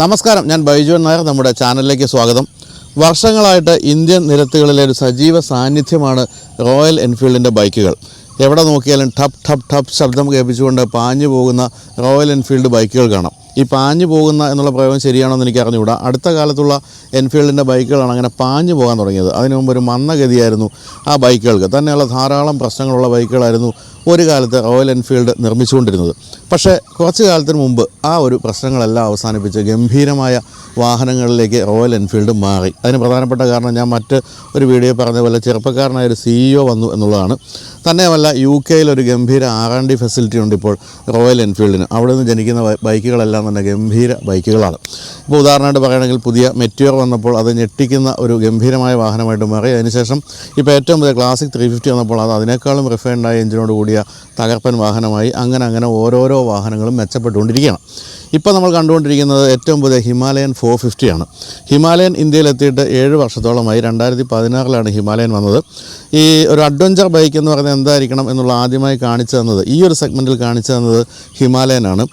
നമസ്കാരം ഞാൻ ബൈജുവൻ നായർ നമ്മുടെ ചാനലിലേക്ക് സ്വാഗതം. വർഷങ്ങളായിട്ട് ഇന്ത്യൻ നിരത്തുകളിലെ ഒരു സജീവ സാന്നിധ്യമാണ് റോയൽ എൻഫീൽഡിന്റെ ബൈക്കുകൾ. എവിടെ നോക്കിയാലും ടപ് ടപ് ടപ് ശബ്ദം കേൾപ്പിച്ചുകൊണ്ട് പാഞ്ഞു പോകുന്ന റോയൽ എൻഫീൽഡ് ബൈക്കുകൾ കാണാം. ഈ പാഞ്ഞു പോകുന്ന എന്നുള്ള പ്രയോഗം ശരിയാണോ എന്ന് എനിക്ക് അറിഞ്ഞുകൂടാ അടുത്ത കാലത്തുള്ള എൻഫീൽഡിന്റെ ബൈക്കുകളാണ് അങ്ങനെ പാഞ്ഞു പോകാൻ തുടങ്ങിയത്. അതിനു മുമ്പ് ഒരു മന്ദഗതിയായിരുന്നു ആ ബൈക്കുകൾക്ക്. തന്നെയുള്ള ധാരാളം പ്രശ്നങ്ങളുള്ള ബൈക്കുകളായിരുന്നു ഒരു കാലത്ത് റോയൽ എൻഫീൽഡ് നിർമ്മിച്ചുകൊണ്ടിരുന്നത്. പക്ഷേ കുറച്ച് കാലത്തിന് മുമ്പ് ആ ഒരു പ്രശ്നങ്ങളെല്ലാം അവസാനിപ്പിച്ച് ഗംഭീരമായ വാഹനങ്ങളിലേക്ക് റോയൽ എൻഫീൽഡ് മാറി. അതിന് പ്രധാനപ്പെട്ട കാരണം ഞാൻ മറ്റ് ഒരു വീഡിയോ പറഞ്ഞ പോലെ ചെറുപ്പക്കാരനായ ഒരു സിഇഒ വന്നു എന്നുള്ളതാണ്. തന്നെയുമല്ല യു കെയിൽ ഒരു ഗംഭീര ആർ ആൻഡ് ഡി ഫെസിലിറ്റി ഉണ്ട് ഇപ്പോൾ റോയൽ എൻഫീൽഡിന്. അവിടെ നിന്ന് ജനിക്കുന്ന ബൈക്കുകളെല്ലാം തന്നെ ഗംഭീര ബൈക്കുകളാണ്. ഇപ്പോൾ ഉദാഹരണമായിട്ട് പറയുകയാണെങ്കിൽ പുതിയ മെറ്റിയോർ വന്നപ്പോൾ അത് ഞെട്ടിക്കുന്ന ഒരു ഗംഭീരമായ വാഹനമായിട്ട് മാറി. അതിനുശേഷം ഇപ്പോൾ ഏറ്റവും പുതിയ ക്ലാസിക് ത്രീ ഫിഫ്റ്റി വന്നപ്പോൾ അത് അതിനേക്കാളും റിഫൈൻഡായ എഞ്ചിനോട് കൂടിയ തകർപ്പൻ വാഹനമായി അങ്ങനെ അങ്ങനെ ഓരോരോ വാഹനങ്ങളും മെച്ചപ്പെട്ടുകൊണ്ടിരിക്കുകയാണ്. ഇപ്പോൾ നമ്മൾ കണ്ടുകൊണ്ടിരിക്കുന്നത് ഏറ്റവും പുതിയ ഹിമാലയൻ ഫോർ ഫിഫ്റ്റിയാണ് ഹിമാലയൻ ഇന്ത്യയിലെത്തിയിട്ട് ഏഴ് വർഷത്തോളമായി രണ്ടായിരത്തി പതിനാറിലാണ് ഹിമാലയൻ വന്നത്. ഈ ഒരു അഡ്വഞ്ചർ ബൈക്ക് എന്ന് പറയുന്നത് എന്തായിരിക്കണം എന്നുള്ള ആദ്യമായി കാണിച്ചു തന്നത് ഈ ഒരു സെഗ്മെന്റിൽ കാണിച്ചു തന്നത് ഹിമാലയനാണ്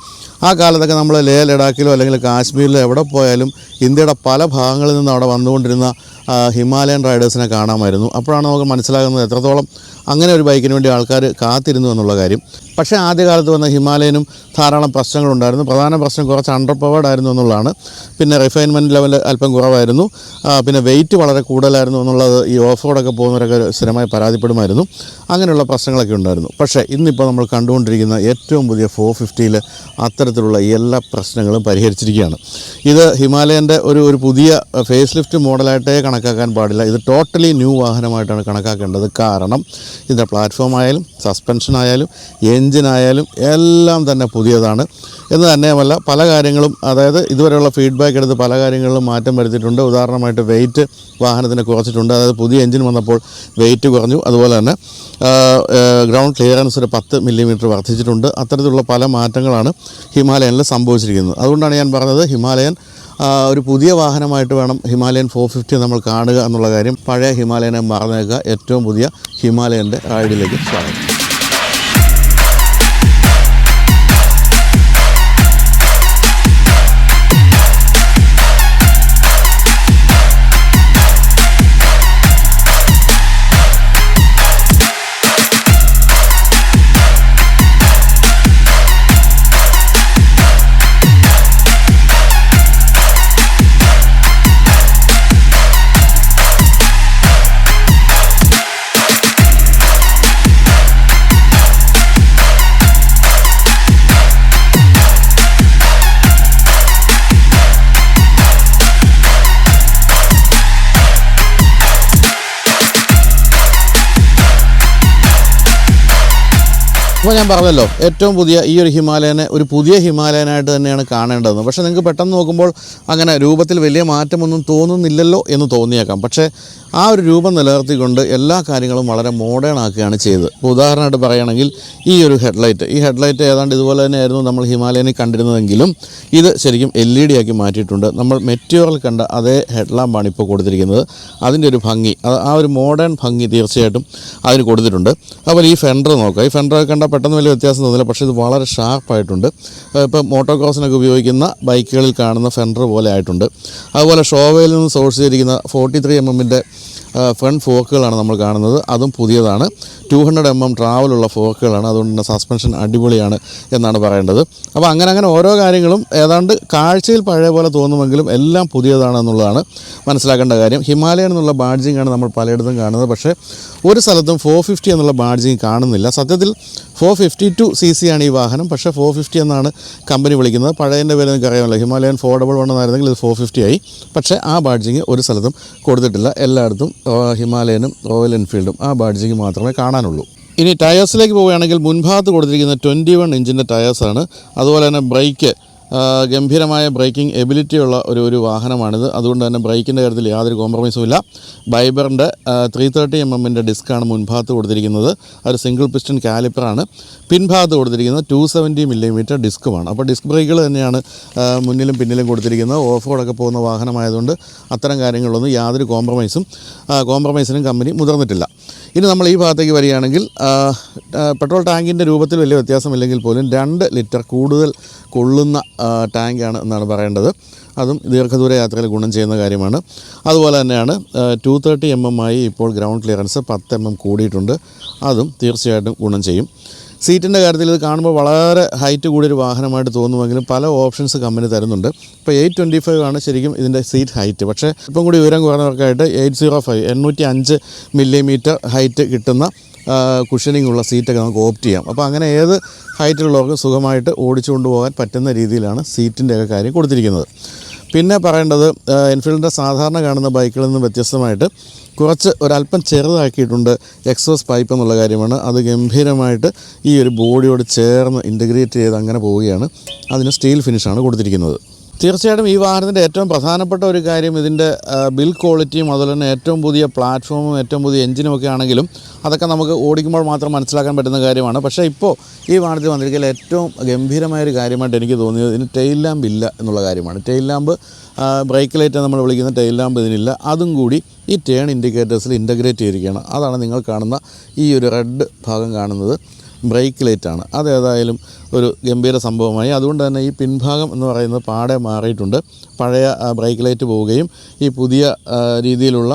ആ കാലത്തൊക്കെ നമ്മൾ ലേ ലഡാക്കിലോ അല്ലെങ്കിൽ കാശ്മീരിലോ എവിടെ പോയാലും ഇന്ത്യയുടെ പല ഭാഗങ്ങളിൽ നിന്ന് അവിടെ വന്നുകൊണ്ടിരുന്ന ഹിമാലയൻ റൈഡേഴ്സിനെ കാണാമായിരുന്നു. അപ്പോഴാണ് നമുക്ക് മനസ്സിലാകുന്നത് എത്രത്തോളം അങ്ങനെ ഒരു ബൈക്കിന് വേണ്ടി ആൾക്കാർ കാത്തിരുന്നു എന്നുള്ള കാര്യം. പക്ഷേ ആദ്യകാലത്ത് വന്ന ഹിമാലയനും ധാരാളം പ്രശ്നങ്ങളുണ്ടായിരുന്നു പ്രധാന പ്രശ്നം കുറച്ച് അണ്ടർ പവേഡ് ആയിരുന്നു എന്നുള്ളതാണ്. പിന്നെ റിഫൈൻമെന്റ് ലെവൽ അല്പം കുറവായിരുന്നു. പിന്നെ വെയിറ്റ് വളരെ കൂടുതലായിരുന്നു എന്നുള്ളത് ഈ ഓഫ് റോഡൊക്കെ പോകുന്നവരൊക്കെ സ്ഥിരമായി പരാതിപ്പെടുമായിരുന്നു. അങ്ങനെയുള്ള പ്രശ്നങ്ങളൊക്കെ ഉണ്ടായിരുന്നു. പക്ഷേ ഇന്നിപ്പോൾ നമ്മൾ കണ്ടുകൊണ്ടിരിക്കുന്ന ഏറ്റവും പുതിയ ഫോർ ഫിഫ്റ്റിയിൽ അത്തരത്തിലുള്ള എല്ലാ പ്രശ്നങ്ങളും പരിഹരിച്ചിരിക്കുകയാണ്. ഇത് ഹിമാലയന്റെ ഒരു ഒരു പുതിയ ഫേസ് ലിഫ്റ്റ് മോഡലായിട്ടേ കണക്കാക്കാൻ പാടില്ല. ഇത് ടോട്ടലി ന്യൂ വാഹനമായിട്ടാണ് കണക്കാക്കേണ്ടത്. കാരണം ഇതിന്റെ പ്ലാറ്റ്ഫോം ആയാലും സസ്പെൻഷൻ ആയാലും എൻജിനായാലും എല്ലാം തന്നെ പുതിയതാണ്. എന്ന് തന്നെയുമല്ല പല കാര്യങ്ങളും അതായത് ഇതുവരെയുള്ള ഫീഡ്ബാക്ക് എടുത്ത് പല കാര്യങ്ങളിലും മാറ്റം വരുത്തിയിട്ടുണ്ട്. ഉദാഹരണമായിട്ട് വെയിറ്റ് വാഹനത്തിന് കുറച്ചിട്ടുണ്ട്. അതായത് പുതിയ എഞ്ചിൻ വന്നപ്പോൾ വെയിറ്റ് കുറഞ്ഞു. അതുപോലെ തന്നെ ഗ്രൗണ്ട് ക്ലിയറൻസ് ഒരു പത്ത് മില്ലിമീറ്റർ വർദ്ധിച്ചിട്ടുണ്ട്. അത്തരത്തിലുള്ള പല മാറ്റങ്ങളാണ് ഹിമാലയനിൽ സംഭവിച്ചിരിക്കുന്നത്. അതുകൊണ്ടാണ് ഞാൻ പറഞ്ഞത് ഹിമാലയൻ ഒരു പുതിയ വാഹനമായിട്ട് വേണം ഹിമാലയൻ ഫോർ ഫിഫ്റ്റി നമ്മൾ കാണുക എന്നുള്ള കാര്യം. പഴയ ഹിമാലയനെ മറന്നേക്കുക. ഏറ്റവും പുതിയ ഹിമാലയന്റെ റൈഡിലേക്ക് സ്വാഗതം. ഞാൻ പറഞ്ഞല്ലോ ഏറ്റവും പുതിയ ഈ ഒരു ഹിമാലയനെ ഒരു പുതിയ ഹിമാലയനായിട്ട് തന്നെയാണ് കാണേണ്ടതെന്ന് പക്ഷേ നിങ്ങൾക്ക് പെട്ടെന്ന് നോക്കുമ്പോൾ അങ്ങനെ രൂപത്തിൽ വലിയ മാറ്റമൊന്നും തോന്നുന്നില്ലല്ലോ എന്ന് തോന്നിയേക്കാം. പക്ഷേ ആ ഒരു രൂപം നിലനിർത്തിക്കൊണ്ട് എല്ലാ കാര്യങ്ങളും വളരെ മോഡേൺ ആക്കുകയാണ് ചെയ്തത്. ഇപ്പോൾ ഉദാഹരണമായിട്ട് പറയുകയാണെങ്കിൽ ഈ ഒരു ഹെഡ്ലൈറ്റ് ഈ ഹെഡ്ലൈറ്റ് ഏതാണ്ട് ഇതുപോലെ തന്നെയായിരുന്നു നമ്മൾ ഹിമാലയനിൽ കണ്ടിരുന്നതെങ്കിലും ഇത് ശരിക്കും എൽ ഇ ഡി ആക്കി മാറ്റിയിട്ടുണ്ട്. നമ്മൾ മെറ്റീരിയൽ കണ്ട അതേ ഹെഡ്ലാമ്പാണ് ഇപ്പോൾ കൊടുത്തിരിക്കുന്നത്. അതിന്റെ ഒരു ഭംഗി അത് ആ ഒരു മോഡേൺ ഭംഗി തീർച്ചയായിട്ടും അതിന് കൊടുത്തിട്ടുണ്ട്. അതുപോലെ ഈ ഫെൻഡർ നോക്കുക. ഈ ഫെൻഡർ കണ്ട പെട്ടെന്ന് വലിയ വ്യത്യാസം തോന്നില്ല പക്ഷേ ഇത് വളരെ ഷാർപ്പായിട്ടുണ്ട് ഇപ്പോൾ മോട്ടോക്രോസിനൊക്കെ ഉപയോഗിക്കുന്ന ബൈക്കുകളിൽ കാണുന്ന ഫെൻഡർ പോലെ ആയിട്ടുണ്ട്. അതുപോലെ ഷോവയിൽ നിന്ന് സോഴ്സ് ചെയ്തിരിക്കുന്ന ഫോർട്ടി ത്രീ എം എമ്മിന്റെ ഫ്രണ്ട് ഫോക്കുകളാണ് നമ്മൾ കാണുന്നത്. അതും പുതിയതാണ്. ടു ഹൺഡ്രഡ് എം എം ട്രാവലുള്ള ഫോക്കുകളാണ് അതുകൊണ്ട് തന്നെ സസ്പെൻഷൻ അടിപൊളിയാണ് എന്നാണ് പറയേണ്ടത്. അപ്പോൾ അങ്ങനെ അങ്ങനെ ഓരോ കാര്യങ്ങളും ഏതാണ്ട് കാഴ്ചയിൽ പഴയ പോലെ തോന്നുമെങ്കിലും എല്ലാം പുതിയതാണ് എന്നുള്ളതാണ് മനസ്സിലാക്കേണ്ട കാര്യം. ഹിമാലയൻ എന്നുള്ള ബാഡ്ജിങ് ആണ് നമ്മൾ പലയിടത്തും കാണുന്നത്. പക്ഷേ ഒരു സ്ഥലത്തും ഫോർ ഫിഫ്റ്റി എന്നുള്ള ബാഡ്ജിങ് കാണുന്നില്ല. സത്യത്തിൽ four fifty two C C ആണ് ഈ വാഹനം. പക്ഷേ ഫോർ ഫിഫ്റ്റി എന്നാണ് കമ്പനി വിളിക്കുന്നത്. പഴയതിന്റെ പേര് നിങ്ങൾക്ക് അറിയാമല്ലോ. ഹിമാലയൻ ഫോർ ഡബിൾ വൺ എന്നായിരുന്നെങ്കിൽ ഇത് ഫോർ ഫിഫ്റ്റി ആയി. പക്ഷേ ആ ബാഡ്ജിങ് ഒരു സ്ഥലത്തും കൊടുത്തിട്ടില്ല. എല്ലായിടത്തും ഹിമാലയനും റോയൽ എൻഫീൽഡും ആ ബാഡ്ജിങ് മാത്രമേ കാണാനുള്ളൂ. ഇനി ടയേഴ്സിലേക്ക് പോവുകയാണെങ്കിൽ മുൻഭാഗത്ത് കൊടുത്തിരിക്കുന്ന ട്വന്റി വൺ ഇഞ്ചിന്റെ ടയേഴ്സാണ്. അതുപോലെ തന്നെ ബ്രേക്ക് ഗംഭീരമായ ബ്രേക്കിംഗ് എബിലിറ്റിയുള്ള ഒരു ഒരു വാഹനമാണിത്. അതുകൊണ്ട് തന്നെ ബ്രേക്കിന്റെ കാര്യത്തിൽ യാതൊരു കോംപ്രമൈസും ഇല്ല. ബൈബറിന്റെ ത്രീ തേർട്ടി എം എമ്മിന്റെ ഡിസ്ക്കാണ് മുൻഭാഗത്ത് കൊടുത്തിരിക്കുന്നത്. ഒരു സിംഗിൾ പിസ്റ്റൺ കാലിപ്പറാണ് പിൻഭാഗത്ത് കൊടുത്തിരിക്കുന്നത് ടു സെവന്റി മില്ലിമീറ്റർ ഡിസ്കുമാണ്. അപ്പോൾ ഡിസ്ക് ബ്രേക്കുകൾ തന്നെയാണ് മുന്നിലും പിന്നിലും കൊടുത്തിരിക്കുന്നത്. ഓഫ് റോഡൊക്കെ പോകുന്ന വാഹനമായതുകൊണ്ട് അത്തരം കാര്യങ്ങളൊന്നും യാതൊരു കോംപ്രമൈസും കോംപ്രമൈസിനും കമ്പനി മുതിർന്നിട്ടില്ല. ഇനി നമ്മൾ ഈ ഭാഗത്തേക്ക് വരികയാണെങ്കിൽ പെട്രോൾ ടാങ്കിന്റെ രൂപത്തിൽ വലിയ വ്യത്യാസമില്ലെങ്കിൽ പോലും രണ്ട് ലിറ്റർ കൂടുതൽ കൊള്ളുന്ന ടാങ്കാണ് എന്നാണ് പറയേണ്ടത്. അതും ദീർഘദൂര യാത്രയിൽ ഗുണം ചെയ്യുന്ന കാര്യമാണ്. അതുപോലെ തന്നെയാണ് ടു തേർട്ടി എം എം ആയി ഇപ്പോൾ ഗ്രൗണ്ട് ക്ലിയറൻസ് പത്ത് എം എം കൂടിയിട്ടുണ്ട്. അതും തീർച്ചയായിട്ടും ഗുണം ചെയ്യും. സീറ്റിന്റെ കാര്യത്തിൽ ഇത് കാണുമ്പോൾ വളരെ ഹൈറ്റ് കൂടിയൊരു വാഹനമായിട്ട് തോന്നുമെങ്കിലും പല ഓപ്ഷൻസ് കമ്പനി തരുന്നുണ്ട്. ഇപ്പോൾ എയ്റ്റ് ട്വന്റി ഫൈവ് ആണ് ശരിക്കും ഇതിന്റെ സീറ്റ് ഹൈറ്റ് പക്ഷേ ഇപ്പം കൂടി ഉയരം കുറഞ്ഞവർക്കായിട്ട് എയ്റ്റ് സീറോ ഫൈവ് എണ്ണൂറ്റി അഞ്ച് മില്ലിമീറ്റർ ഹൈറ്റ് കിട്ടുന്ന കുഷനിങ് ഉള്ള സീറ്റൊക്കെ നമുക്ക് ഓപ്റ്റ് ചെയ്യാം. അപ്പോൾ അങ്ങനെ ഏത് ഹൈറ്റിലുള്ളവർക്ക് സുഖമായിട്ട് ഓടിച്ചു കൊണ്ടുപോകാൻ പറ്റുന്ന രീതിയിലാണ് സീറ്റിന്റെയൊക്കെ കാര്യം കൊടുത്തിരിക്കുന്നത്. പിന്നെ പറയേണ്ടത് എൻഫീൽഡിന്റെ സാധാരണ കാണുന്ന ബൈക്കുകളിൽ നിന്ന് വ്യത്യസ്തമായിട്ട് കുറച്ച് ഒരല്പം ചെറുതാക്കിയിട്ടുണ്ട് എക്സോസ് പൈപ്പ് എന്നുള്ള കാര്യമാണ്. അത് ഗംഭീരമായിട്ട് ഈ ഒരു ബോഡിയോട് ചേർന്ന് ഇന്റഗ്രേറ്റ് ചെയ്ത് അങ്ങനെ പോവുകയാണ്. അതിന് സ്റ്റീൽ ഫിനിഷാണ് കൊടുത്തിരിക്കുന്നത്. തീർച്ചയായിട്ടും ഈ വാഹനത്തിന്റെ ഏറ്റവും പ്രധാനപ്പെട്ട ഒരു കാര്യം ഇതിന്റെ ബിൽ ക്വാളിറ്റിയും അതുപോലെ തന്നെ ഏറ്റവും പുതിയ പ്ലാറ്റ്ഫോമും ഏറ്റവും പുതിയ എഞ്ചിനും ഒക്കെ ആണെങ്കിലും അതൊക്കെ നമുക്ക് ഓടിക്കുമ്പോൾ മാത്രം മനസ്സിലാക്കാൻ പറ്റുന്ന കാര്യമാണ്. പക്ഷേ ഇപ്പോൾ ഈ വാഹനത്തിൽ വന്നിരിക്കുന്ന ഏറ്റവും ഗംഭീരമായൊരു കാര്യമായിട്ട് എനിക്ക് തോന്നിയത് ഇതിന് ടെയിൽ ലാമ്പ് ഇല്ല എന്നുള്ള കാര്യമാണ്. ടെയിൽ ലാമ്പ് ബ്രേക്ക് ലൈറ്റ് നമ്മൾ വിളിക്കുന്ന ടെയിൽ ലാമ്പ് ഇതിനില്ല. അതും കൂടി ഈ ടേൺ ഇൻഡിക്കേറ്റേഴ്സിൽ ഇന്റഗ്രേറ്റ് ചെയ്തിരിക്കുകയാണ്. അതാണ് നിങ്ങൾ കാണുന്ന ഈ ഒരു റെഡ് ഭാഗം കാണുന്നത്. ബ്രേക്ക് ലൈറ്റാണ് അതേതായാലും ഒരു ഗംഭീര സംഭവമായി. അതുകൊണ്ട് തന്നെ ഈ പിൻഭാഗം എന്ന് പറയുന്നത് പാടെ മാറിയിട്ടുണ്ട്. പഴയ ബ്രേക്ക് ലൈറ്റ് പോവുകയും ഈ പുതിയ രീതിയിലുള്ള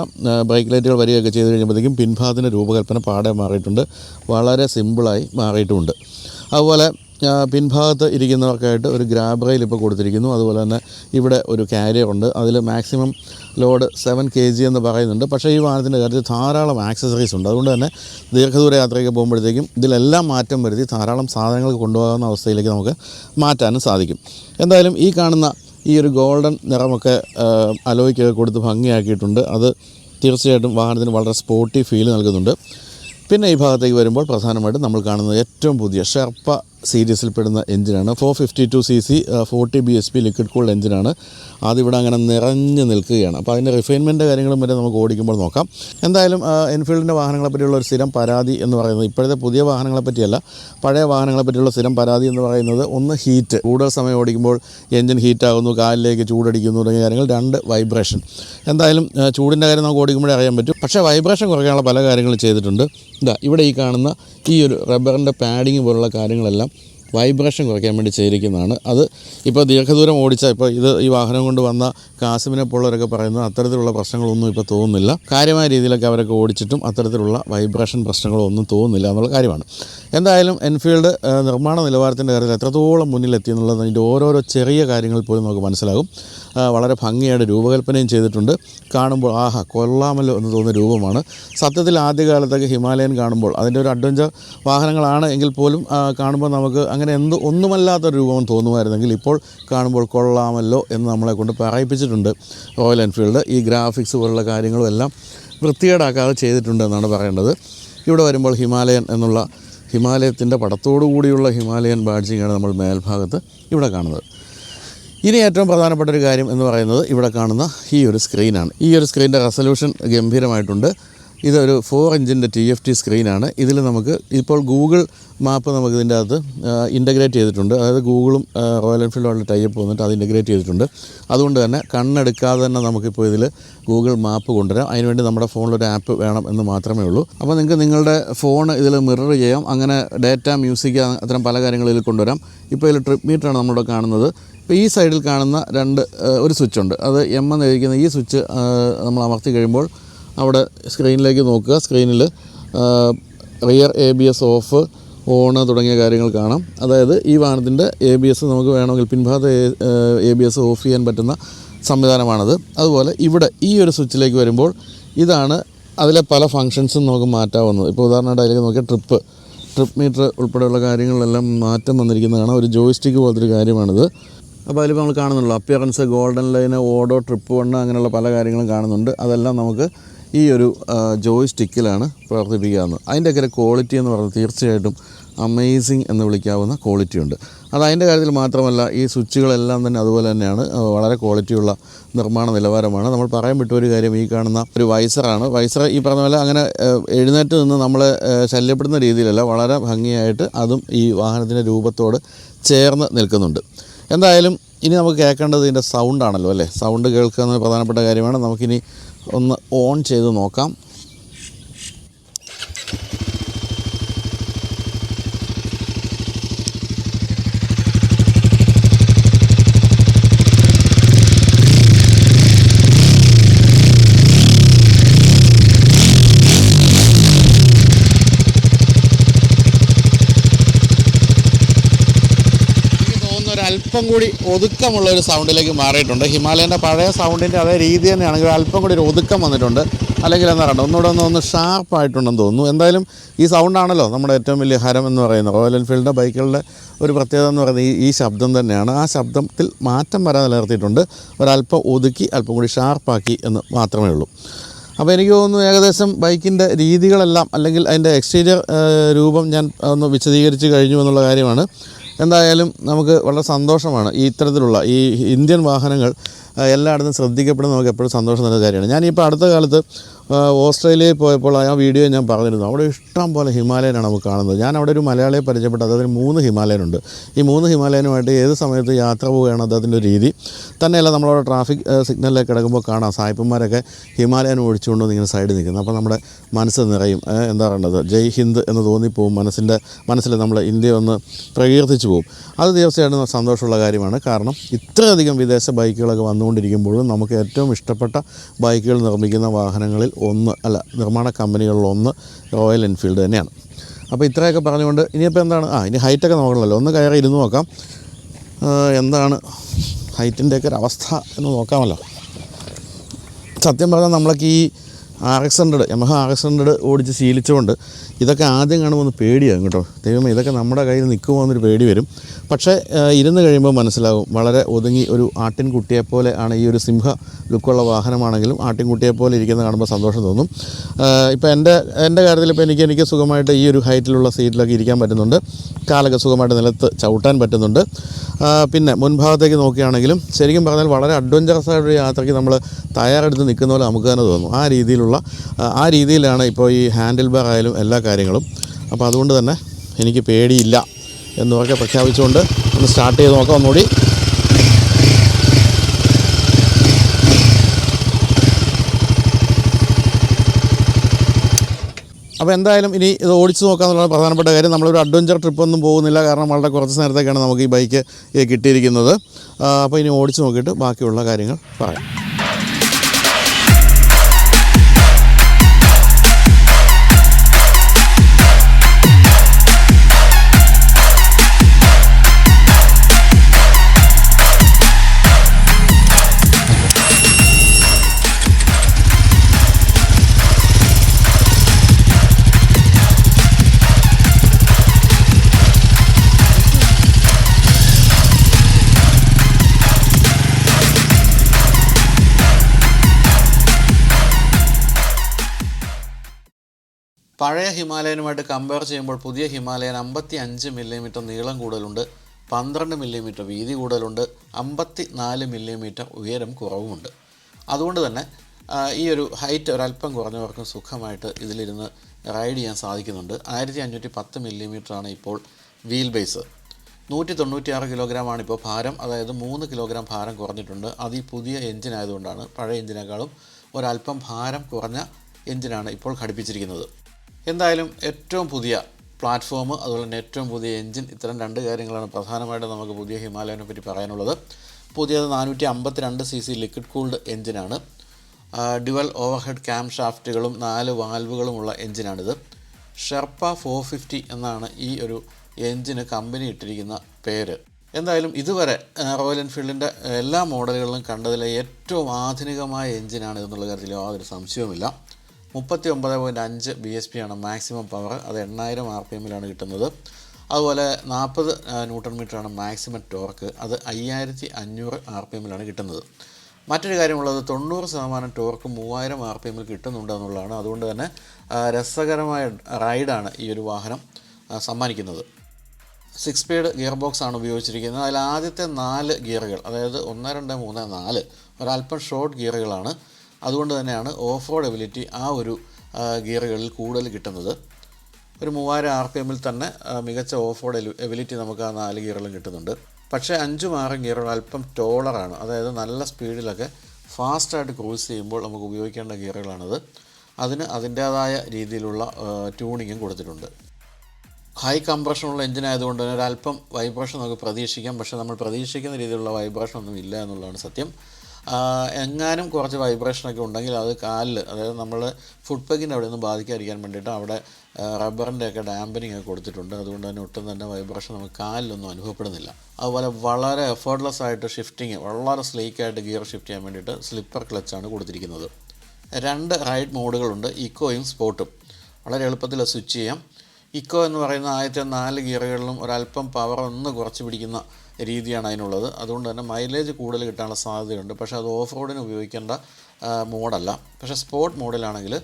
ബ്രേക്ക് ലൈറ്റുകൾ വരികയൊക്കെ ചെയ്ത് കഴിയുമ്പോഴത്തേക്കും പിൻഭാഗത്തിന്റെ രൂപകൽപ്പന പാടെ മാറിയിട്ടുണ്ട്. വളരെ സിമ്പിളായി മാറിയിട്ടുമുണ്ട് അതുപോലെ പിൻഭാഗത്ത് ഇരിക്കുന്നവർക്കായിട്ട് ഒരു ഗ്രാബ് റെയിൽ ഇപ്പോൾ കൊടുത്തിരിക്കുന്നു. അതുപോലെ തന്നെ ഇവിടെ ഒരു കാരിയർ ഉണ്ട്. അതിൽ maximum load seven K G എന്ന് പറയുന്നുണ്ട്. പക്ഷേ ഈ വാഹനത്തിന്റെ കാര്യത്തിൽ ധാരാളം ആക്സസറീസ് ഉണ്ട്. അതുകൊണ്ട് തന്നെ ദീർഘദൂര യാത്രയ്ക്ക് പോകുമ്പോഴത്തേക്കും ഇതിലെല്ലാം മാറ്റം വരുത്തി ധാരാളം സാധനങ്ങൾ കൊണ്ടുപോകാവുന്ന അവസ്ഥയിലേക്ക് നമുക്ക് മാറ്റാനും സാധിക്കും. എന്തായാലും ഈ കാണുന്ന ഈ ഒരു ഗോൾഡൻ നിറമൊക്കെ അലോയ്ക്കൊക്കെ കൊടുത്ത് ഭംഗിയാക്കിയിട്ടുണ്ട്. അത് തീർച്ചയായിട്ടും വാഹനത്തിന് വളരെ സ്പോർട്ടി ഫീൽ നൽകുന്നുണ്ട്. പിന്നെ ഈ ഭാഗത്തേക്ക് വരുമ്പോൾ പ്രധാനമായിട്ടും നമ്മൾ കാണുന്നത് ഏറ്റവും പുതിയ ഷെർപ്പ സീരീസിൽപ്പെടുന്ന എഞ്ചിനാണ്. Four fifty two C C forty B S P liquid cooled എഞ്ചിനാണ്. അതിവിടെ അങ്ങനെ നിറഞ്ഞു നിൽക്കുകയാണ്. അപ്പോൾ അതിന്റെ റിഫൈൻമെന്റ് കാര്യങ്ങളും വരെ നമുക്ക് ഓടിക്കുമ്പോൾ നോക്കാം. എന്തായാലും എൻഫീൽഡിന്റെ വാഹനങ്ങളെ പറ്റിയുള്ള ഒരു സ്ഥിരം പരാതി എന്ന് പറയുന്നത് ഇപ്പോഴത്തെ പുതിയ വാഹനങ്ങളെ പറ്റിയല്ല. പഴയ വാഹനങ്ങളെ പറ്റിയുള്ള സ്ഥിരം പരാതി എന്ന് പറയുന്നത് ഒന്ന് ഹീറ്റ് കൂടുതൽ സമയം ഓടിക്കുമ്പോൾ എഞ്ചിൻ ഹീറ്റാകുന്നു കാലിലേക്ക് ചൂടടിക്കുന്നു തുടങ്ങിയ കാര്യങ്ങൾ. രണ്ട് വൈബ്രേഷൻ എന്തായാലും ചൂടിന്റെ കാര്യം നമുക്ക് ഓടിക്കുമ്പോഴേ അറിയാൻ പറ്റും. പക്ഷേ വൈബ്രേഷൻ കുറയ്ക്കാനുള്ള പല കാര്യങ്ങളും ചെയ്തിട്ടുണ്ട്. ഇതാ ഇവിടെ ഈ കാണുന്ന ഈ ഒരു റബ്ബറിന്റെ പാഡിങ് പോലുള്ള കാര്യങ്ങളെല്ലാം വൈബ്രേഷൻ കുറയ്ക്കാൻ വേണ്ടി ചെയ്തിരിക്കുന്നതാണ്. അത് ഇപ്പോൾ ദീർഘദൂരം ഓടിച്ച ഇപ്പോൾ ഇത് ഈ വാഹനം കൊണ്ട് വന്ന കാസിമിനെ പോലുള്ളവരൊക്കെ പറയുന്നത് അത്തരത്തിലുള്ള പ്രശ്നങ്ങളൊന്നും ഇപ്പോൾ തോന്നുന്നില്ല. കാര്യമായ രീതിയിലൊക്കെ അവരൊക്കെ ഓടിച്ചിട്ടും അത്തരത്തിലുള്ള വൈബ്രേഷൻ പ്രശ്നങ്ങളൊന്നും തോന്നുന്നില്ല എന്നുള്ള കാര്യമാണ്. എന്തായാലും എൻഫീൽഡ് നിർമ്മാണ നിലവാരത്തിന്റെ കാര്യത്തിൽ എത്രത്തോളം മുന്നിലെത്തി എന്നുള്ളത് അതിന്റെ ഓരോരോ ചെറിയ കാര്യങ്ങൾ പോലും നമുക്ക് മനസ്സിലാകും. വളരെ ഭംഗിയായിട്ട് രൂപകൽപ്പനയും ചെയ്തിട്ടുണ്ട്. കാണുമ്പോൾ ആഹാ കൊള്ളാമല്ലോ എന്ന് തോന്നുന്ന രൂപമാണ്. സത്യത്തിൽ ആദ്യകാലത്തൊക്കെ ഹിമാലയൻ കാണുമ്പോൾ അതിന്റെ ഒരു അഡ്വഞ്ചർ വാഹനങ്ങളാണ് എങ്കിൽ പോലും കാണുമ്പോൾ നമുക്ക് അങ്ങനെ എന്ത് ഒന്നുമല്ലാത്തൊരു രൂപം തോന്നുമായിരുന്നെങ്കിൽ ഇപ്പോൾ കാണുമ്പോൾ കൊള്ളാമല്ലോ എന്ന് നമ്മളെ കൊണ്ട് പറയിപ്പിച്ചിട്ടുണ്ട് റോയൽ എൻഫീൽഡ്. ഈ ഗ്രാഫിക്സ് പോലുള്ള കാര്യങ്ങളും എല്ലാം വൃത്തികേടാക്കാതെ ചെയ്തിട്ടുണ്ട് എന്നാണ് പറയേണ്ടത്. ഇവിടെ വരുമ്പോൾ ഹിമാലയൻ എന്നുള്ള ഹിമാലയത്തിന്റെ പടത്തോടു കൂടിയുള്ള ഹിമാലയൻ ബാഡ്ജിങ്ങാണ് നമ്മൾ മേൽഭാഗത്ത് ഇവിടെ കാണുന്നത്. ഇനി ഏറ്റവും പ്രധാനപ്പെട്ട ഒരു കാര്യം എന്ന് പറയുന്നത് ഇവിടെ കാണുന്ന ഈ ഒരു സ്ക്രീനാണ്. ഈ ഒരു സ്ക്രീനിന്റെ റെസൊല്യൂഷൻ ഗംഭീരമായിട്ടുണ്ട്. ഇതൊരു ഫോർ ഇഞ്ചിന്റെ ടി എഫ് ടി സ്ക്രീനാണ് ഇതിൽ നമുക്ക് ഇപ്പോൾ ഗൂഗിൾ മാപ്പ് നമുക്ക് ഇതിന്റെ അകത്ത് ഇന്റഗ്രേറ്റ് ചെയ്തിട്ടുണ്ട്. അതായത് ഗൂഗിളും റോയൽ എൻഫീൽഡുമായിട്ട് ടൈപ്പ് വന്നിട്ട് അത് ഇന്റഗ്രേറ്റ് ചെയ്തിട്ടുണ്ട്. അതുകൊണ്ട് തന്നെ കണ്ണെടുക്കാതെ തന്നെ നമുക്കിപ്പോൾ ഇതിൽ ഗൂഗിൾ മാപ്പ് കൊണ്ടുവരാം. അതിനുവേണ്ടി നമ്മുടെ ഫോണിലൊരു ആപ്പ് വേണം എന്ന് മാത്രമേ ഉള്ളൂ. അപ്പോൾ നിങ്ങൾക്ക് നിങ്ങളുടെ ഫോൺ ഇതിൽ മിറർ ചെയ്യാം. അങ്ങനെ ഡേറ്റ മ്യൂസിക് അത്തരം പല കാര്യങ്ങളും ഇതിൽ കൊണ്ടുവരാം. ഇപ്പോൾ ഇതിൽ ട്രിപ്പ് മീറ്ററാണ് നമ്മളിവിടെ കാണുന്നത്. ഇപ്പോൾ ഈ സൈഡിൽ കാണുന്ന രണ്ട് ഒരു സ്വിച്ച് ഉണ്ട്. അത് എം എന്ന് ഈ സ്വിച്ച് നമ്മൾ അമർത്തി കഴിയുമ്പോൾ അവിടെ സ്ക്രീനിലേക്ക് നോക്കുക. സ്ക്രീനിൽ rear A B S off on തുടങ്ങിയ കാര്യങ്ങൾ കാണാം. അതായത് ഈ വാഹനത്തിന്റെ എ ബി എസ് നമുക്ക് വേണമെങ്കിൽ പിൻഭാഗത്ത് എ ബി എസ് ഓഫ് ചെയ്യാൻ പറ്റുന്ന സംവിധാനമാണത്. അതുപോലെ ഇവിടെ ഈ ഒരു സ്വിച്ചിലേക്ക് വരുമ്പോൾ ഇതാണ് അതിലെ പല ഫങ്ഷൻസും നമുക്ക് മാറ്റാവുന്നത്. ഇപ്പോൾ ഉദാഹരണമായിട്ട് അതിലേക്ക് നോക്കിയാൽ ട്രിപ്പ് ട്രിപ്പ് മീറ്റർ ഉൾപ്പെടെയുള്ള കാര്യങ്ങളെല്ലാം മാറ്റം വന്നിരിക്കുന്നതാണ്. ഒരു ജോയിസ്റ്റിക്ക് പോലത്തെ ഒരു കാര്യമാണിത്. അപ്പോൾ അതിലിപ്പോൾ നമ്മൾ കാണുന്നുള്ളൂ appearance golden line odo trip one അങ്ങനെയുള്ള പല കാര്യങ്ങളും കാണുന്നുണ്ട്. അതെല്ലാം നമുക്ക് ഈ ഒരു ജോയ് സ്റ്റിക്കിലാണ് പ്രവർത്തിപ്പിക്കാവുന്നത്. അതിന്റെയൊക്കെ ക്വാളിറ്റി എന്ന് പറഞ്ഞാൽ തീർച്ചയായിട്ടും അമേസിങ് എന്ന് വിളിക്കാവുന്ന ക്വാളിറ്റി ഉണ്ട്. അത് അതിന്റെ കാര്യത്തിൽ മാത്രമല്ല ഈ സ്വിച്ചുകളെല്ലാം തന്നെ അതുപോലെ തന്നെയാണ് വളരെ ക്വാളിറ്റിയുള്ള നിർമ്മാണ നിലവാരമാണ്. നമ്മൾ പറയാൻ വിട്ട ഒരു കാര്യം ഈ കാണുന്ന ഒരു വൈസറാണ്. വൈസർ ഈ പറഞ്ഞ പോലെ അങ്ങനെ എഴുന്നേറ്റ് നിന്ന് നമ്മളെ ശല്യപ്പെടുന്ന രീതിയിലല്ല വളരെ ഭംഗിയായിട്ട് അതും ഈ വാഹനത്തിന്റെ രൂപത്തോട് ചേർന്ന് നിൽക്കുന്നുണ്ട്. എന്തായാലും ഇനി നമുക്ക് കേൾക്കേണ്ടത് ഇതിന്റെ സൗണ്ടാണല്ലോ അല്ലേ? സൗണ്ട് കേൾക്കുക എന്നത് പ്രധാനപ്പെട്ട കാര്യമാണ്. നമുക്കിനി ഒന്ന് ഓൺ ചെയ്ത് നോക്കാം. ഒരല്പം കൂടി ഒതുക്കമുള്ള ഒരു സൗണ്ടിലേക്ക് മാറിയിട്ടുണ്ട്. ഹിമാലയന്റെ പഴയ സൗണ്ടിന്റെ അതേ രീതി തന്നെയാണെങ്കിൽ അല്പം കൂടി ഒരു ഒതുക്കം വന്നിട്ടുണ്ട്. അല്ലെങ്കിൽ എന്താ പറയുക ഒന്നുകൂടെ ഒന്ന് ഒന്ന് ഷാർപ്പായിട്ടുണ്ടെന്ന് തോന്നുന്നു. എന്തായാലും ഈ സൗണ്ടാണല്ലോ നമ്മുടെ ഏറ്റവും വലിയ ഹരം എന്ന് പറയുന്നത്. റോയൽ എൻഫീൽഡിന്റെ ബൈക്കുകളുടെ ഒരു പ്രത്യേകത എന്ന് പറയുന്നത് ഈ ഈ ശബ്ദം തന്നെയാണ്. ആ ശബ്ദത്തിൽ മാറ്റം വരാൻ നിലനിർത്തിയിട്ടുണ്ട്. ഒരല്പം ഒതുക്കി അല്പം കൂടി ഷാർപ്പാക്കി എന്ന് മാത്രമേ ഉള്ളൂ. അപ്പോൾ എനിക്ക് തോന്നുന്നു ഏകദേശം ബൈക്കിന്റെ രീതികളെല്ലാം അല്ലെങ്കിൽ അതിന്റെ എക്സ്റ്റീരിയർ രൂപം ഞാൻ ഒന്ന് വിശദീകരിച്ച് കഴിഞ്ഞു എന്നുള്ള കാര്യമാണ്. എന്തായാലും നമുക്ക് വളരെ സന്തോഷമാണ് ഈ ഇത്തരത്തിലുള്ള ഈ ഇന്ത്യൻ വാഹനങ്ങൾ എല്ലായിടത്തും ശ്രദ്ധിക്കപ്പെടുന്ന നമുക്ക് എപ്പോഴും സന്തോഷം നൽകുന്ന കാര്യമാണ്. ഞാനിപ്പോൾ അടുത്ത കാലത്ത് ഓസ്ട്രേലിയയിൽ പോയപ്പോൾ ആ വീഡിയോ ഞാൻ പറഞ്ഞിരുന്നു. അവിടെ ഇഷ്ടം പോലെ ഹിമാലയനാണ് നമുക്ക് കാണുന്നത്. ഞാൻ അവിടെ ഒരു മലയാളിയെ പരിചയപ്പെട്ടു. അദ്ദേഹത്തിന് മൂന്ന് ഹിമാലയനുണ്ട്. ഈ മൂന്ന് ഹിമാലയനുമായിട്ട് ഏത് സമയത്ത് യാത്ര പോവുകയാണ് അദ്ദേഹത്തിന്റെ രീതി? തന്നെയല്ല നമ്മളവിടെ ട്രാഫിക് സിഗ്നലിലേക്ക് കിടക്കുമ്പോൾ കാണാം. സായിപ്പന്മാരൊക്കെ ഹിമാലയൻ ഒഴിച്ചുകൊണ്ട് ഇങ്ങനെ സൈഡിൽ നിൽക്കുന്നത് അപ്പോൾ നമ്മുടെ മനസ്സ് നിറയും. എന്താ പറയുന്നത് ജയ് ഹിന്ദ് എന്ന് തോന്നിപ്പോവും. മനസ്സിന്റെ മനസ്സിൽ നമ്മൾ ഇന്ത്യ ഒന്ന് പ്രകീർത്തിച്ചു പോകും അത് തീർച്ചയായിട്ടും സന്തോഷമുള്ള കാര്യമാണ്. കാരണം ഇത്രയധികം വിദേശ ബൈക്കുകളൊക്കെ വന്നുകൊണ്ടിരിക്കുമ്പോഴും നമുക്ക് ഏറ്റവും ഇഷ്ടപ്പെട്ട ബൈക്കുകൾ നിർമ്മിക്കുന്ന വാഹനങ്ങളിൽ ഒന്ന് അല്ല നിർമ്മാണ കമ്പനികളിൽ ഒന്ന് റോയൽ എൻഫീൽഡ് തന്നെയാണ്. അപ്പോൾ ഇത്രയൊക്കെ പറഞ്ഞുകൊണ്ട് ഇനിയിപ്പോൾ എന്താണ്? ആ ഇനി ഹൈറ്റൊക്കെ നോക്കണമല്ലോ. ഒന്ന് കയറി ഇരുന്ന് നോക്കാം. എന്താണ് ഹൈറ്റിന്റെയൊക്കെ ഒരു അവസ്ഥ എന്ന് നോക്കാമല്ലോ. സത്യം പറഞ്ഞാൽ നമ്മളൊക്കെ ഈ R X hundred Yamaha R X hundred ഓടിച്ച് ശീലിച്ചുകൊണ്ട് ഇതൊക്കെ ആദ്യം കാണുമ്പോൾ ഒന്ന് പേടിയാകും കേട്ടോ. ദൈവമേ ഇതൊക്കെ നമ്മുടെ കയ്യിൽ നിൽക്കുമോ എന്നൊരു പേടി വരും. പക്ഷേ ഇരുന്ന് കഴിയുമ്പോൾ മനസ്സിലാവും വളരെ ഒതുങ്ങി ഒരു ആട്ടിൻകുട്ടിയെപ്പോലെ ആണ് ഈ ഒരു സിംഹ ലുക്കുള്ള വാഹനമാണെങ്കിലും ആട്ടിൻകുട്ടിയെപ്പോലെ ഇരിക്കുന്നത് കാണുമ്പോൾ സന്തോഷം തോന്നും. ഇപ്പോൾ എന്റെ എന്റെ കാര്യത്തിൽ ഇപ്പോൾ എനിക്ക് എനിക്ക് സുഖമായിട്ട് ഈ ഒരു ഹൈറ്റിലുള്ള സീറ്റിലൊക്കെ ഇരിക്കാൻ പറ്റുന്നുണ്ട്. കാലൊക്കെ സുഖമായിട്ട് നിലത്ത് ചവിട്ടാൻ പറ്റുന്നുണ്ട്. പിന്നെ മുൻഭാഗത്തേക്ക് നോക്കുകയാണെങ്കിലും ശരിക്കും പറഞ്ഞാൽ വളരെ അഡ്വഞ്ചറസ് ആയിട്ടൊരു യാത്രയ്ക്ക് നമ്മൾ തയ്യാറെടുത്ത് നിൽക്കുന്ന പോലെ നമുക്ക് തന്നെ തോന്നും. ആ രീതിയിലുള്ള ആ രീതിയിലാണ് ഇപ്പോൾ ഈ ഹാൻഡിൽ ബാർ ആയാലും എല്ലാ കാര്യങ്ങളും. അപ്പോൾ അതുകൊണ്ട് തന്നെ എനിക്ക് പേടിയില്ല. എന്നൊക്കെ പ്രഖ്യാപിച്ചുകൊണ്ട് ഒന്ന് സ്റ്റാർട്ട് ചെയ്ത് നോക്കാം ഒന്നുകൂടി. അപ്പോൾ എന്തായാലും ഇനി ഇത് ഓടിച്ചു നോക്കാമെന്നുള്ള പ്രധാനപ്പെട്ട കാര്യം. നമ്മളൊരു അഡ്വഞ്ചർ ട്രിപ്പൊന്നും പോകുന്നില്ല. കാരണം വളരെ കുറച്ച് നേരത്തേക്കാണ് നമുക്ക് ഈ ബൈക്ക് കിട്ടിയിരിക്കുന്നത്. അപ്പോൾ ഇനി ഓടിച്ചു നോക്കിയിട്ട് ബാക്കിയുള്ള കാര്യങ്ങൾ പറയാം. പഴയ ഹിമാലയനുമായിട്ട് കമ്പയർ ചെയ്യുമ്പോൾ പുതിയ ഹിമാലയൻ അമ്പത്തി അഞ്ച് മില്ലിമീറ്റർ നീളം കൂടുതലുണ്ട് പന്ത്രണ്ട് മില്ലിമീറ്റർ വീതി കൂടുതലുണ്ട് അമ്പത്തി നാല് മില്ലിമീറ്റർ ഉയരം കുറവുമുണ്ട്. അതുകൊണ്ട് തന്നെ ഈ ഒരു ഹൈറ്റ് ഒരല്പം കുറഞ്ഞവർക്കും സുഖമായിട്ട് ഇതിലിരുന്ന് റൈഡ് ചെയ്യാൻ സാധിക്കുന്നുണ്ട്. ആയിരത്തി അഞ്ഞൂറ്റി പത്ത് മില്ലിമീറ്ററാണ് ഇപ്പോൾ വീൽ ബേസ് നൂറ്റി തൊണ്ണൂറ്റിയാറ് കിലോഗ്രാമാണ് ഇപ്പോൾ ഭാരം അതായത് മൂന്ന് കിലോഗ്രാം ഭാരം കുറഞ്ഞിട്ടുണ്ട്. അത് ഈ പുതിയ എഞ്ചിൻ ആയതുകൊണ്ടാണ് പഴയ എഞ്ചിനേക്കാളും ഒരല്പം ഭാരം കുറഞ്ഞ എഞ്ചിനാണ് ഇപ്പോൾ ഘടിപ്പിച്ചിരിക്കുന്നത്. എന്തായാലും ഏറ്റവും പുതിയ പ്ലാറ്റ്ഫോം അതുപോലെ തന്നെ ഏറ്റവും പുതിയ എഞ്ചിൻ ഇത്തരം രണ്ട് കാര്യങ്ങളാണ് പ്രധാനമായിട്ടും നമുക്ക് പുതിയ ഹിമാലയനെ പറ്റി പറയാനുള്ളത്. പുതിയത് നാനൂറ്റി അമ്പത്തിരണ്ട് സി സി ലിക്വിഡ് കൂൾഡ് എഞ്ചിനാണ് ഡ്യുവൽ ഓവർഹെഡ് ക്യാം ഷാഫ്റ്റുകളും നാല് വാൽവുകളുമുള്ള എഞ്ചിനാണിത് ഷെർപ്പ ഫോർ ഫിഫ്റ്റി എന്നാണ് ഈ ഒരു എഞ്ചിന് കമ്പനി ഇട്ടിരിക്കുന്ന പേര്. എന്തായാലും ഇതുവരെ റോയൽ എൻഫീൽഡിന്റെ എല്ലാ മോഡലുകളിലും കണ്ടതിലെ ഏറ്റവും ആധുനികമായ എഞ്ചിനാണ് ഇതെന്നുള്ള കാര്യത്തിൽ യാതൊരു സംശയവുമില്ല. മുപ്പത്തി ഒമ്പത് പോയിന്റ് അഞ്ച് ബി എസ് പി ആണ് മാക്സിമം പവർ. അത് എണ്ണായിരം ആർ പി എമ്മിലാണ് കിട്ടുന്നത്. അതുപോലെ നാൽപ്പത് ന്യൂട്ടൺ മീറ്ററാണ് മാക്സിമം ടോർക്ക്. അത് അയ്യായിരത്തി അഞ്ഞൂറ് ആർ പി എമ്മിലാണ് കിട്ടുന്നത്. മറ്റൊരു കാര്യമുള്ളത് തൊണ്ണൂറ് ശതമാനം ടോർക്ക് മൂവായിരം ആർ പി എമ്മിൽ കിട്ടുന്നുണ്ട് എന്നുള്ളതാണ്. അതുകൊണ്ട് തന്നെ രസകരമായ റൈഡാണ് ഈ ഒരു വാഹനം സമ്മാനിക്കുന്നത്. സിക്സ് സ്പീഡ് ഗിയർ ബോക്സ് ആണ് ഉപയോഗിച്ചിരിക്കുന്നത്. അതിൽ ആദ്യത്തെ നാല് ഗിയറുകൾ അതായത് ഒന്ന് രണ്ട് മൂന്ന് നാല് ഒരല്പം ഷോർട്ട് ഗിയറുകളാണ് അതുകൊണ്ട് തന്നെയാണ് ഓഫ് റോഡ് എബിലിറ്റി ആ ഒരു ഗിയറുകളിൽ കൂടുതൽ കിട്ടുന്നത്. ഒരു മൂവായിരം ആർ പി എമ്മിൽ തന്നെ മികച്ച ഓഫ് റോഡ് എബിലിറ്റി നമുക്ക് ആ നാല് ഗിയറുകളും കിട്ടുന്നുണ്ട്. പക്ഷേ അഞ്ചും ആറും ഗിയറുകൾ അല്പം ടോളറാണ്. അതായത് നല്ല സ്പീഡിലൊക്കെ ഫാസ്റ്റായിട്ട് ക്രൂസ് ചെയ്യുമ്പോൾ നമുക്ക് ഉപയോഗിക്കേണ്ട ഗിയറുകളാണത്. അതിന് അതിന്റേതായ രീതിയിലുള്ള ട്യൂണിങ്ങും കൊടുത്തിട്ടുണ്ട്. ഹൈ കംപ്രഷനുള്ള എഞ്ചിൻ ആയതുകൊണ്ട് തന്നെ ഒരല്പം വൈബ്രേഷൻ നമുക്ക് പ്രതീക്ഷിക്കാം. പക്ഷേ നമ്മൾ പ്രതീക്ഷിക്കുന്ന രീതിയിലുള്ള വൈബ്രേഷൻ ഒന്നും ഇല്ല എന്നുള്ളതാണ് സത്യം. എങ്ങാനും കുറച്ച് വൈബ്രേഷനൊക്കെ ഉണ്ടെങ്കിൽ അത് കാലിൽ അതായത് നമ്മൾ ഫുഡ് പെഗിന്റെ അവിടെ നിന്ന് ബാധിക്കാതിരിക്കാൻ വേണ്ടിയിട്ട് അവിടെ റബ്ബറിന്റെ ഒക്കെ ഡാമ്പനിങ് ഒക്കെ കൊടുത്തിട്ടുണ്ട്. അതുകൊണ്ട് തന്നെ ഒട്ടും തന്നെ വൈബ്രേഷൻ നമുക്ക് കാലിലൊന്നും അനുഭവപ്പെടുന്നില്ല. അതുപോലെ വളരെ എഫേർട്ട്ലെസ് ആയിട്ട് ഷിഫ്റ്റിങ് വളരെ സ്ലീക്കായിട്ട് ഗിയർ ഷിഫ്റ്റ് ചെയ്യാൻ വേണ്ടിയിട്ട് സ്ലിപ്പർ ക്ലച്ചാണ് കൊടുത്തിരിക്കുന്നത്. രണ്ട് റൈഡ് മോഡുകളുണ്ട് ഇക്കോയും സ്പോട്ടും വളരെ എളുപ്പത്തിൽ സ്വിച്ച് ചെയ്യാം. ഇക്കോ എന്ന് പറയുന്ന ആദ്യത്തെ നാല് ഗിയറുകളിലും ഒരല്പം പവർ ഒന്ന് കുറച്ച് പിടിക്കുന്ന രീതിയാണ് അതിനുള്ളത്. അതുകൊണ്ട് തന്നെ മൈലേജ് കൂടുതൽ കിട്ടാനുള്ള സാധ്യതയുണ്ട്. പക്ഷേ അത് ഓഫ് റോഡിന് ഉപയോഗിക്കേണ്ട മോഡല്ല. പക്ഷേ സ്പോർട്ട് മോഡിലാണെങ്കിൽ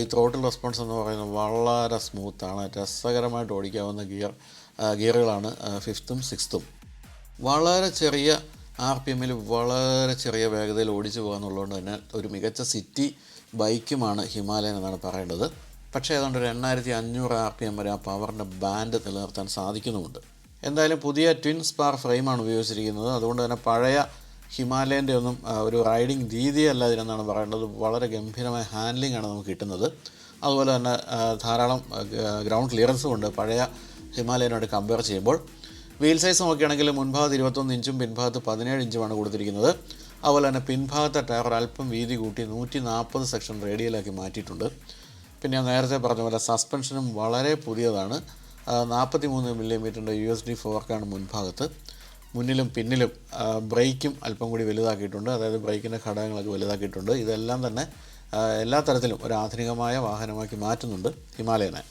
ഈ ത്രോട്ടിൽ റെസ്പോൺസ് എന്ന് പറയുന്നത് വളരെ സ്മൂത്താണ് രസകരമായിട്ട് ഓടിക്കാവുന്ന ഗിയർ ഗിയറുകളാണ് ഫിഫ്ത്തും സിക്സ്ത്തും വളരെ ചെറിയ ആർ പി എമ്മിൽ വളരെ ചെറിയ വേഗതയിൽ ഓടിച്ചു പോകുക എന്നുള്ളതുകൊണ്ട് തന്നെ ഒരു മികച്ച സിറ്റി ബൈക്കുമാണ് ഹിമാലയൻ എന്നാണ് പറയേണ്ടത്. പക്ഷേ ഏതാണ്ട് ഒരു എണ്ണായിരത്തി അഞ്ഞൂറ് ആർ പി എം വരെ ആ പവറിന്റെ ബാൻഡ് നിലനിർത്താൻ സാധിക്കുന്നുമുണ്ട്. എന്തായാലും പുതിയ ട്വിൻ സ്പാർ ഫ്രെയിമാണ് ഉപയോഗിച്ചിരിക്കുന്നത്. അതുകൊണ്ട് തന്നെ പഴയ ഹിമാലയന്റെ ഒന്നും ഒരു റൈഡിങ് രീതിയല്ല ഇതിനെന്നാണ് പറയേണ്ടത്. വളരെ ഗംഭീരമായ ഹാൻഡ്ലിംഗ് ആണ് നമുക്ക് കിട്ടുന്നത്. അതുപോലെ തന്നെ ധാരാളം ഗ്രൗണ്ട് ക്ലിയറൻസും ഉണ്ട്. പഴയ ഹിമാലയനോട് കമ്പയർ ചെയ്യുമ്പോൾ വീൽ സൈസ് നോക്കുകയാണെങ്കിൽ മുൻഭാഗത്ത് ഇരുപത്തൊന്ന് ഇഞ്ചും പിൻഭാഗത്ത് പതിനേഴ് ഇഞ്ചുമാണ് കൊടുത്തിരിക്കുന്നത്. അതുപോലെ തന്നെ പിൻഭാഗത്തെ ടയർ അല്പം വീതി കൂട്ടി നൂറ്റി നാൽപ്പത് സെക്ഷൻ റേഡിയലാക്കി മാറ്റിയിട്ടുണ്ട്. പിന്നെ നേരത്തെ പറഞ്ഞ പോലെ സസ്പെൻഷനും വളരെ പുതിയതാണ്. നാൽപ്പത്തി മൂന്ന് മില്ലിമീറ്ററിന്റെ യു എസ് ഡി ഫോർക്കാണ് മുൻഭാഗത്ത്. മുന്നിലും പിന്നിലും ബ്രേക്കും അല്പം കൂടി വലുതാക്കിയിട്ടുണ്ട്. അതായത് ബ്രേക്കിന്റെ ഘടകങ്ങളൊക്കെ വലുതാക്കിയിട്ടുണ്ട്. ഇതെല്ലാം തന്നെ എല്ലാ തരത്തിലും ഒരു ആധുനികമായ വാഹനമാക്കി മാറ്റുന്നുണ്ട് ഹിമാലയനെ.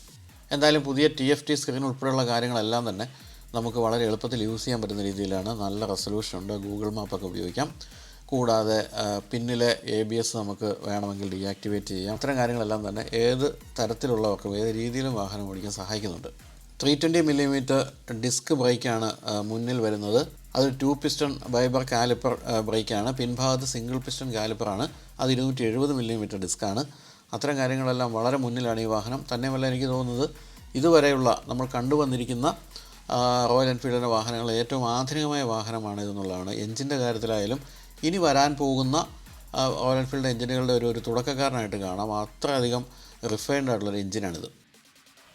എന്തായാലും പുതിയ ടി എഫ് ടി സ്ക്രീൻ ഉൾപ്പെടെയുള്ള കാര്യങ്ങളെല്ലാം തന്നെ നമുക്ക് വളരെ എളുപ്പത്തിൽ യൂസ് ചെയ്യാൻ പറ്റുന്ന രീതിയിലാണ്. നല്ല റെസൊല്യൂഷൻ ഉണ്ട് ഗൂഗിൾ മാപ്പൊക്കെ ഉപയോഗിക്കാം. കൂടാതെ പിന്നിലെ എ ബി എസ് നമുക്ക് വേണമെങ്കിൽ ഡീആക്ടിവേറ്റ് ചെയ്യാം. അത്തരം കാര്യങ്ങളെല്ലാം തന്നെ ഏത് തരത്തിലുള്ളവർക്കും ഏത് രീതിയിലും വാഹനം ഓടിക്കാൻ സഹായിക്കുന്നുണ്ട്. ത്രീ ട്വന്റി മില്ലിമീറ്റർ ഡിസ്ക് ബ്രേക്കാണ് മുന്നിൽ വരുന്നത്. അത് ടു പിസ്റ്റൺ ബൈബർ കാലിപ്പർ ബ്രേക്കാണ് പിൻഭാഗത്ത് സിംഗിൾ പിസ്റ്റൺ കാലിപ്പറാണ് അത് ഇരുന്നൂറ്റി എഴുപത് മില്ലിമീറ്റർ ഡിസ്ക്കാണ് അത്തരം കാര്യങ്ങളെല്ലാം വളരെ മുന്നിലാണ് ഈ വാഹനം. തന്നെയുമല്ല എനിക്ക് തോന്നുന്നത് ഇതുവരെയുള്ള നമ്മൾ കണ്ടുവന്നിരിക്കുന്ന റോയൽ എൻഫീൽഡിന്റെ വാഹനങ്ങൾ ഏറ്റവും ആധുനികമായ വാഹനമാണ് ഇതെന്നുള്ളതാണ് എഞ്ചിന്റെ കാര്യത്തിലായാലും ഇനി വരാൻ പോകുന്ന റോയൽ എൻഫീൽഡ് എഞ്ചിനുകളുടെ ഒരു ഒരു തുടക്കക്കാരനായിട്ട് കാണാം. അത്രയധികം റിഫൈൻഡ് ആയിട്ടുള്ളൊരു എഞ്ചിനാണിത്.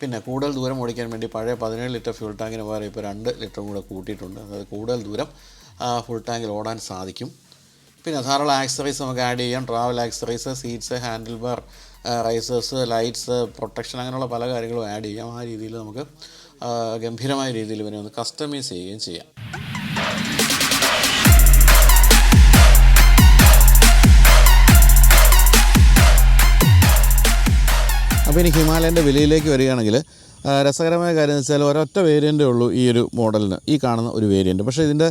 പിന്നെ കൂടുതൽ ദൂരം ഓടിക്കാൻ വേണ്ടി പഴയ പതിനേഴ് ലിറ്റർ ഫ്യൂൾ ടാങ്കിന് പകരം ഇപ്പോൾ രണ്ട് ലിറ്ററും കൂടെ കൂട്ടിയിട്ടുണ്ട്. അതായത് കൂടുതൽ ദൂരം ഫുൾ ടാങ്കിൽ ഓടാൻ സാധിക്കും. പിന്നെ ധാരാളം ആക്സറീസ് നമുക്ക് ആഡ് ചെയ്യാം. Travel accessories seats handle bar risers lights protection അങ്ങനെയുള്ള പല കാര്യങ്ങളും ആഡ് ചെയ്യാം. ആ രീതിയിൽ നമുക്ക് ഗംഭീരമായ രീതിയിൽ ഇവനെ ഒന്ന് കസ്റ്റമൈസ് ചെയ്യുകയും ചെയ്യാം. അപ്പോൾ ഇനി ഹിമാലയന്റെ വിലയിലേക്ക് വരികയാണെങ്കിൽ രസകരമായ കാര്യം എന്ന് വെച്ചാൽ ഒരൊറ്റ വേരിയന്റേ ഉള്ളൂ ഈ ഒരു മോഡലിന്. ഈ കാണുന്ന ഒരു വേരിയന്റ് പക്ഷേ ഇതിന്റെ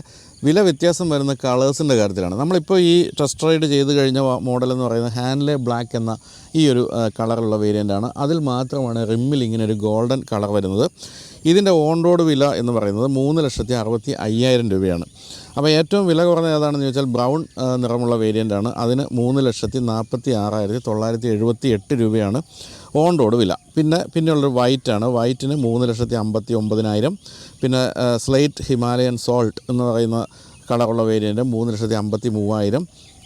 വില വ്യത്യാസം വരുന്ന കളേഴ്സിന്റെ കാര്യത്തിലാണ്. നമ്മളിപ്പോൾ ഈ ടെസ്റ്റ് റൈഡ് ചെയ്ത് കഴിഞ്ഞ മോഡൽ എന്ന് പറയുന്നത് ഹാൻഡ്ലെ ബ്ലാക്ക് എന്ന ഈ ഒരു കളറുള്ള വേരിയന്റാണ് അതിൽ മാത്രമാണ് റിമ്മിൽ ഇങ്ങനെ ഒരു ഗോൾഡൻ കളർ വരുന്നത്. ഇതിന്റെ ഓൺ റോഡ് വില എന്ന് പറയുന്നത് മൂന്ന് ലക്ഷത്തി അറുപത്തി അയ്യായിരം രൂപയാണ്. അപ്പോൾ ഏറ്റവും വില കുറഞ്ഞ ഏതാണെന്ന് ചോദിച്ചാൽ ബ്രൗൺ നിറമുള്ള വേരിയന്റാണ് അതിന് മൂന്ന് ലക്ഷത്തി നാൽപ്പത്തി ആറായിരത്തി തൊള്ളായിരത്തി എഴുപത്തി എട്ട് രൂപയാണ്. ഓൺ റോഡ് വില. പിന്നെ പിന്നെയുള്ളൊരു വൈറ്റാണ്. വൈറ്റിന് മൂന്ന് ലക്ഷത്തി അമ്പത്തി ഒമ്പതിനായിരം. പിന്നെ സ്ലൈറ്റ് ഹിമാലയൻ സോൾട്ട് എന്ന് പറയുന്ന കളറുള്ള വേരിയന്റ് മൂന്ന് ലക്ഷത്തി അമ്പത്തി മൂവായിരം.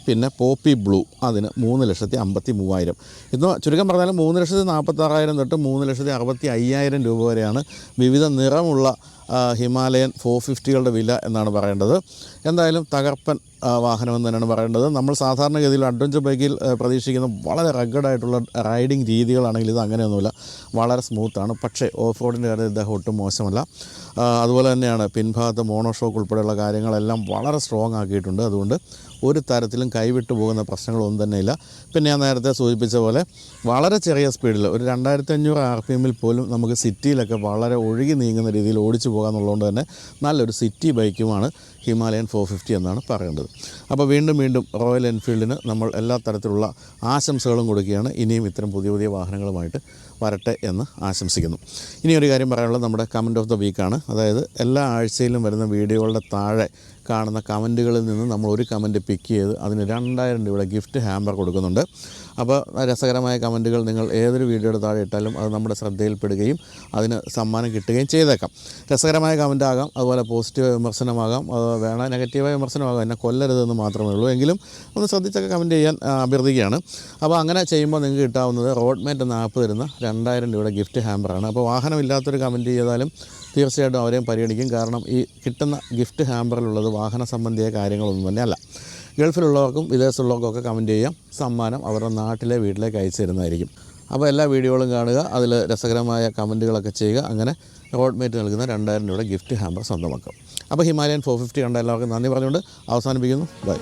പിന്നെ പോപ്പി ബ്ലൂ അതിന് മൂന്ന് ലക്ഷത്തി അമ്പത്തി മൂവായിരം. ഇന്ന് ചുരുക്കം പറഞ്ഞാൽ മൂന്ന് ലക്ഷത്തി നാൽപ്പത്താറായിരം തൊട്ട് മൂന്ന് ലക്ഷത്തി അറുപത്തി അയ്യായിരം രൂപ വരെയാണ് വിവിധ നിറമുള്ള ഹിമാലയൻ ഫോർ ഫിഫ്റ്റികളുടെ വില എന്നാണ് പറയേണ്ടത്. എന്തായാലും തകർപ്പൻ വാഹനമെന്ന് തന്നെയാണ് പറയേണ്ടത്. നമ്മൾ സാധാരണഗതിയിൽ അഡ്വഞ്ചർ ബൈക്കിൽ പ്രതീക്ഷിക്കുന്ന വളരെ റഗഡായിട്ടുള്ള റൈഡിങ് രീതികളാണെങ്കിൽ ഇത് അങ്ങനെയൊന്നുമില്ല. വളരെ സ്മൂത്താണ് പക്ഷേ ഓഫ് റോഡിന്റെ കാര്യത്തിൽ ഇദ്ദേഹം ഒട്ടും മോശമല്ല. അതുപോലെ തന്നെയാണ് പിൻഭാഗത്ത് മോണോഷോക്ക് ഉൾപ്പെടെയുള്ള കാര്യങ്ങളെല്ലാം വളരെ സ്ട്രോങ് ആക്കിയിട്ടുണ്ട്. അതുകൊണ്ട് ഒരു തരത്തിലും കൈവിട്ടു പോകുന്ന പ്രശ്നങ്ങളൊന്നും തന്നെയില്ല. പിന്നെ ഞാൻ നേരത്തെ സൂചിപ്പിച്ച പോലെ വളരെ ചെറിയ സ്പീഡിൽ ഒരു രണ്ടായിരത്തി അഞ്ഞൂറ് ആർ പി എമ്മിൽ പോലും നമുക്ക് സിറ്റിയിലൊക്കെ വളരെ ഒഴുകി നീങ്ങുന്ന രീതിയിൽ ഓടിച്ചു പോകാമെന്നുള്ളതുകൊണ്ട് തന്നെ നല്ലൊരു സിറ്റി ബൈക്കുമാണ് ഹിമാലയൻ ഫോർ ഫിഫ്റ്റി എന്നാണ് പറയേണ്ടത്. അപ്പോൾ വീണ്ടും വീണ്ടും റോയൽ എൻഫീൽഡിന് നമ്മൾ എല്ലാ തരത്തിലുള്ള ആശംസകളും കൊടുക്കുകയാണ്. ഇനിയും ഇത്തരം പുതിയ പുതിയ വാഹനങ്ങളുമായിട്ട് വരട്ടെ എന്ന് ആശംസിക്കുന്നു. ഇനി ഒരു കാര്യം പറയാനുള്ളത് നമ്മുടെ കമന്റ് ഓഫ് ദ വീക്കാണ് അതായത് എല്ലാ ആഴ്ചയിലും വരുന്ന വീഡിയോകളുടെ താഴെ കാണുന്ന കമന്റുകളിൽ നിന്ന് നമ്മൾ ഒരു കമന്റ് പിക്ക് ചെയ്ത് അതിന് രണ്ടായിരം രൂപയുടെ ഗിഫ്റ്റ് ഹാമ്പർ കൊടുക്കുന്നുണ്ട്. അപ്പോൾ രസകരമായ കമന്റുകൾ നിങ്ങൾ ഏതൊരു വീഡിയോയുടെ താഴെ ഇട്ടാലും അത് നമ്മുടെ ശ്രദ്ധയിൽപ്പെടുകയും അതിന് സമ്മാനം കിട്ടുകയും ചെയ്തേക്കാം. രസകരമായ കമന്റ് ആകാം അതുപോലെ പോസിറ്റീവ് വിമർശനമാകാം അത് വേണ നെഗറ്റീവായ വിമർശനമാകാം എന്നെ കൊല്ലരുതെന്ന് മാത്രമേ ഉള്ളൂ. എങ്കിലും ഒന്ന് ശ്രദ്ധിച്ചൊക്കെ കമന്റ് ചെയ്യാൻ അഭ്യർത്ഥിക്കുകയാണ്. അപ്പോൾ അങ്ങനെ ചെയ്യുമ്പോൾ നിങ്ങൾക്ക് കിട്ടാവുന്നത് റോഡ് മേറ്റ് എന്ന ആപ്പ് തരുന്ന രണ്ടായിരം രൂപയുടെ ഗിഫ്റ്റ് ഹാമ്പറാണ്. അപ്പോൾ വാഹനമില്ലാത്തൊരു കമന്റ് ചെയ്താലും തീർച്ചയായിട്ടും അവരെയും പരിഗണിക്കും. കാരണം ഈ കിട്ടുന്ന ഗിഫ്റ്റ് ഹാമ്പറിലുള്ളത് വാഹന സംബന്ധിയായ കാര്യങ്ങളൊന്നും തന്നെയല്ല. ഗൾഫിലുള്ളവർക്കും വിദേശത്തുള്ളവർക്കും ഒക്കെ കമന്റ് ചെയ്യാം. സമ്മാനം അവരുടെ നാട്ടിലെ വീട്ടിലേക്ക് അയച്ചു തരുന്നതായിരിക്കും അപ്പോൾ എല്ലാ വീഡിയോകളും കാണുക. അതിൽ രസകരമായ കമന്റുകളൊക്കെ ചെയ്യുക. അങ്ങനെ റോഡ് മേറ്റ് നൽകുന്ന രണ്ടായിരം രൂപയുടെ ഗിഫ്റ്റ് ഹാമ്പർ സ്വന്തമാക്കും. അപ്പോൾ ഹിമാലയൻ ഫോർ ഫിഫ്റ്റി കണ്ട എല്ലാവർക്കും നന്ദി പറഞ്ഞുകൊണ്ട് അവസാനിപ്പിക്കുന്നു. ബൈ.